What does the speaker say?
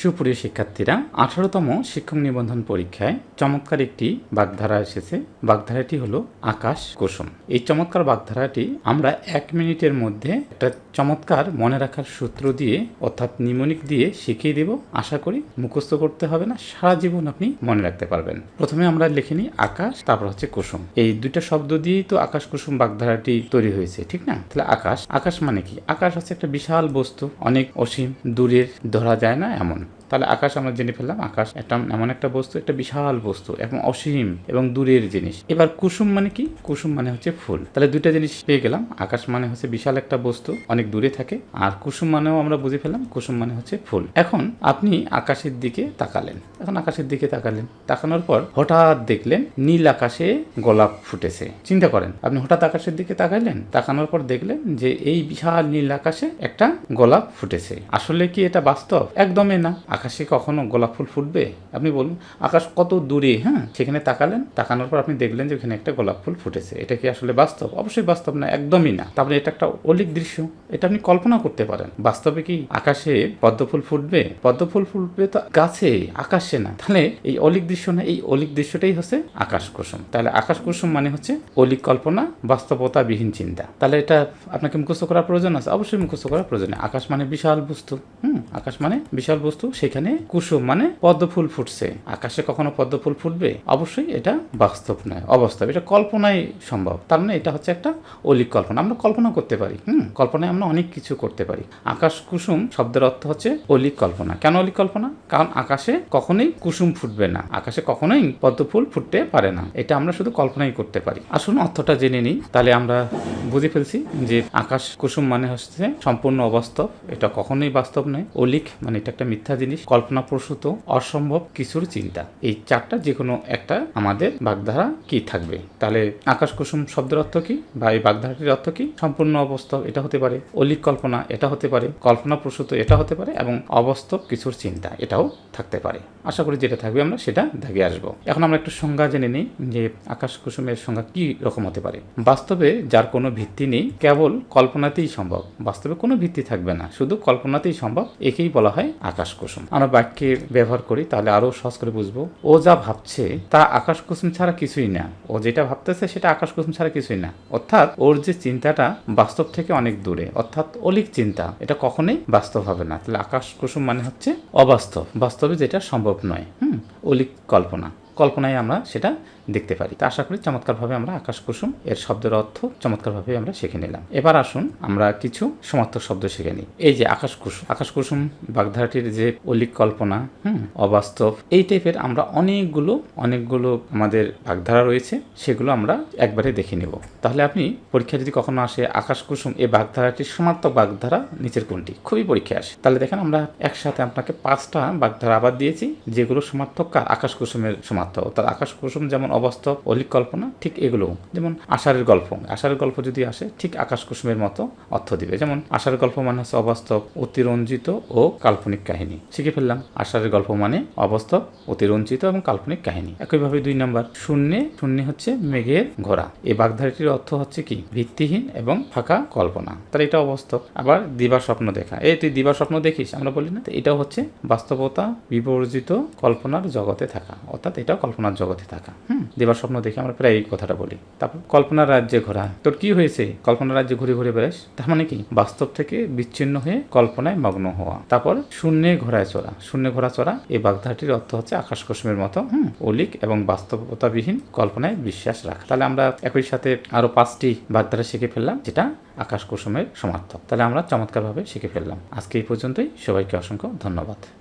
সুপ্রিয় শিক্ষার্থীরা, আঠারোতম শিক্ষক নিবন্ধন পরীক্ষায় চমৎকার একটি বাগধারা এসেছে। বাগধারাটি হলো আকাশ কুসুম। এই চমৎকার বাগধারাটি আমরা এক মিনিটের মধ্যে একটা চমৎকার মনে রাখার সূত্র দিয়ে, অর্থাৎ নিমনিক দিয়ে শিখিয়ে দেব। আশা করি মুখস্থ করতে হবে না, সারা জীবন আপনি মনে রাখতে পারবেন। প্রথমে আমরা লিখে নিই আকাশ, তারপর হচ্ছে কুসুম। এই দুইটা শব্দ দিয়েই তো আকাশ কুসুম বাগধারাটি তৈরি হয়েছে, ঠিক না? তাহলে আকাশ আকাশ মানে কি? আকাশ হচ্ছে একটা বিশাল বস্তু, অনেক অসীম, দূরের, ধরা যায় না এমন। time. তাহলে আকাশ আমরা জেনে ফেললাম, আকাশ একটা এমন একটা বস্তু, একটা বিশাল বস্তু, এবং অসীম এবং দূরের জিনিস। এবার কুসুম মানে কি? কুসুম মানে হচ্ছে ফুল। তাহলে দুইটা জিনিস পেয়ে গেলাম। আকাশ মানে হচ্ছে বিশাল একটা বস্তু, অনেক দূরে থাকে। আর কুসুম মানেও আমরা বুঝে ফেললাম, কুসুম মানে হচ্ছে ফুল। এখন আপনি আকাশের দিকে তাকালেন। এখন আকাশের দিকে তাকালেন। তাকানোর পর হঠাৎ দেখলেন নীল আকাশে গোলাপ ফুটেছে। চিন্তা করেন, আপনি হঠাৎ আকাশের দিকে তাকাইলেন, তাকানোর পর দেখলেন যে এই বিশাল নীল আকাশে একটা গোলাপ ফুটেছে। আসলে কি এটা বাস্তব? একদমই না। আকাশে কখনো গোলাপ ফুল ফুটবে? আপনি বলুন, আকাশ কত দূরে হ্যাঁ? সেখানে তাকালেন, তাকানোর পর আপনি দেখলেন যে ওখানে একটা গোলাপ ফুল ফুটেছে। এটা কি আসলে বাস্তব? অবশ্যই বাস্তব না, একদমই না। তারপরে এটা একটা অলিক দৃশ্য। এটা আপনি কল্পনা করতে পারেন। বাস্তবে কি আকাশে পদ্ম ফুল ফুটবে? পদ্ম ফুল ফুটবে তো গাছে, আকাশে না। তাহলে এই অলিক দৃশ্য না, এই অলিক দৃশ্যটাই হচ্ছে আকাশ কুসুম। তাহলে আকাশ কুসুম মানে হচ্ছে অলিক কল্পনা বাস্তবতা বিহীন চিন্তা। তাহলে এটা আপনাকে মুখস্থ করার প্রয়োজন আছে? অবশ্যই মুখস্থ করার প্রয়োজন আকাশ মানে বিশাল বস্তু, হুম? আকাশ মানে বিশাল বস্তু সেখানে কুসুম মানে পদ্ম ফুল ফুটছে। আকাশে কখনো পদ্ম ফুল ফুটবে? অবশ্যই এটা বাস্তব নয়, অবাস্তব। এটা কল্পনায় সম্ভব। তার মানে এটা হচ্ছে একটা অলিক কল্পনা। আমরা কল্পনা করতে পারি, হুম? কল্পনায় আমরা অনেক কিছু করতে পারি। আকাশ কুসুম শব্দের অর্থ হচ্ছে অলিক কল্পনা। কেন অলিক কল্পনা? কারণ আকাশে কখনোই কুসুম ফুটবে না। আকাশে কখনোই পদ্ম ফুল ফুটতে পারে না। এটা আমরা শুধু কল্পনাই করতে পারি। আসুন অর্থটা জেনে নিই। তাহলে আমরা বুঝে ফেলছি যে আকাশ কুসুম মানে হচ্ছে সম্পূর্ণ অবাস্তব। এটা কখনোই বাস্তব নয়। অলিক মানে এটা একটা মিথ্যা জিনিস। কল্পনা প্রসূত অসম্ভব কিছুর চিন্তা। এই চারটা যে কোনো একটা আমাদের বাগধারা কি থাকবে? তাহলে আকাশ কুসুম শব্দের অর্থ কি বা এই বাগধারাটির অর্থ কি? সম্পূর্ণ অবাস্তব এটা হতে পারে, অলিক কল্পনা এটা হতে পারে কল্পনা প্রসূত এটা হতে পারে এবং অবাস্তব কিছুর চিন্তা এটাও থাকতে পারে। আশা করি যেটা থাকবে আমরা সেটা দেখে আসব। এখন আমরা একটু সংজ্ঞা জেনে নিই যে আকাশ কুসুমের সংজ্ঞা কি রকম হতে পারে। বাস্তবে যার কোনো ভিত্তি নেই, কেবল কল্পনাতেই সম্ভব। বাস্তবে কোনো ভিত্তি থাকবে না, শুধু কল্পনাতেই সম্ভব, একেই বলা হয় আকাশ কুসুম আমরা বাক্যে ব্যবহার করি, তাহলে আরও সহজ করে বুঝব। ও যা ভাবছে, তা আকাশ কুসুম ছাড়া কিছুই না। ও যেটা ভাবতেছে, সেটা আকাশ কুসুম ছাড়া কিছুই না। অর্থাৎ ওর যে চিন্তাটা বাস্তব থেকে অনেক দূরে। অর্থাৎ অলিক চিন্তা। এটা কখনোই বাস্তব হবে না। তাহলে আকাশ কুসুম মানে হচ্ছে অবাস্তব। বাস্তবে যেটা সম্ভব নয়। হুম? অলিক কল্পনা। কল্পনায় আমরা সেটা দেখতে পারি। তা আশা করি চমৎকারভাবে আমরা আকাশ কুসুম এর শব্দের অর্থ চমৎকারভাবে আমরা শিখে নিলাম। এবার আসুন আমরা কিছু সমার্থক শব্দ শিখে নিই। এই যে আকাশ কুসুম আকাশ কুসুম বাগধারাটির যে অলিক কল্পনা, হুম, অবাস্তব, এই টাইপের আমরা অনেকগুলো অনেকগুলো আমাদের বাগধারা রয়েছে, সেগুলো আমরা একবারে দেখে নেব। তাহলে আপনি পরীক্ষা যদি কখনো আসে আকাশ কুসুম এই বাগধারাটির সমার্থক বাগধারা নিচের কোনটি? খুবই পরীক্ষা আসে। তাহলে দেখেন আমরা একসাথে আপনাকে পাঁচটা বাগধারা আবার দিয়েছি, যেগুলো সমার্থক কার? আকাশ কুসুমের সমার্থক। অর্থাৎ আকাশ কুসুম যেমন অবাস্তব অলিক কল্পনা ঠিক এগুলো যেমন আষাঢ়ের গল্প আষাঢ়ের গল্প যদি আসে, ঠিক আকাশ কুসুমের মতো অর্থ দিবে। যেমন আষাঢ়ের গল্প মানে হচ্ছে অবাস্তব, অতিরঞ্জিত ও কাল্পনিক কাহিনী। শিখে ফেললাম, আষাঢ়ের গল্প মানে অবাস্তব, অতিরঞ্জিত এবং কাল্পনিক কাহিনী। একইভাবে দুই নম্বর, শূন্যে, শূন্য হচ্ছে মেঘের ঘোড়া। এই বাগধারাটির অর্থ হচ্ছে কি? ভিত্তিহীন এবং ফাঁকা কল্পনা। তাহলে এটা অবাস্তব। আবার দিবা স্বপ্ন দেখা। এই তুই দিবা স্বপ্ন দেখিস, আমরা বলি না? এটাও হচ্ছে বাস্তবতা বিবর্জিত কল্পনার জগতে থাকা। অর্থাৎ এটাও কল্পনার জগতে থাকা। হুম দিবার স্বপ্ন দেখে আমরা প্রায় এই কথাটা বলি। তারপর কল্পনার রাজ্যে ঘোরা। তোর কি হয়েছে? কল্পনার রাজ্যে ঘুরে ঘুরে বেড়াস। তার মানে কি? বাস্তব থেকে বিচ্ছিন্ন হয়ে কল্পনায় মগ্ন হওয়া। তারপর শূন্যে ঘোরায় চড়া। শূন্য ঘোরা চড়া। এই বাগধাটির অর্থ হচ্ছে আকাশ কুসুমের মতো, হুম, অলিক এবং বাস্তবতাবিহীন কল্পনায় বিশ্বাস রাখা। তাহলে আমরা একই সাথে আরও পাঁচটি বাগধারা শিখে ফেললাম, যেটা আকাশ কুসুমের সমার্থক। তাহলে আমরা চমৎকারভাবে শিখে ফেললাম। আজকে এই পর্যন্তই। সবাইকে অসংখ্য ধন্যবাদ।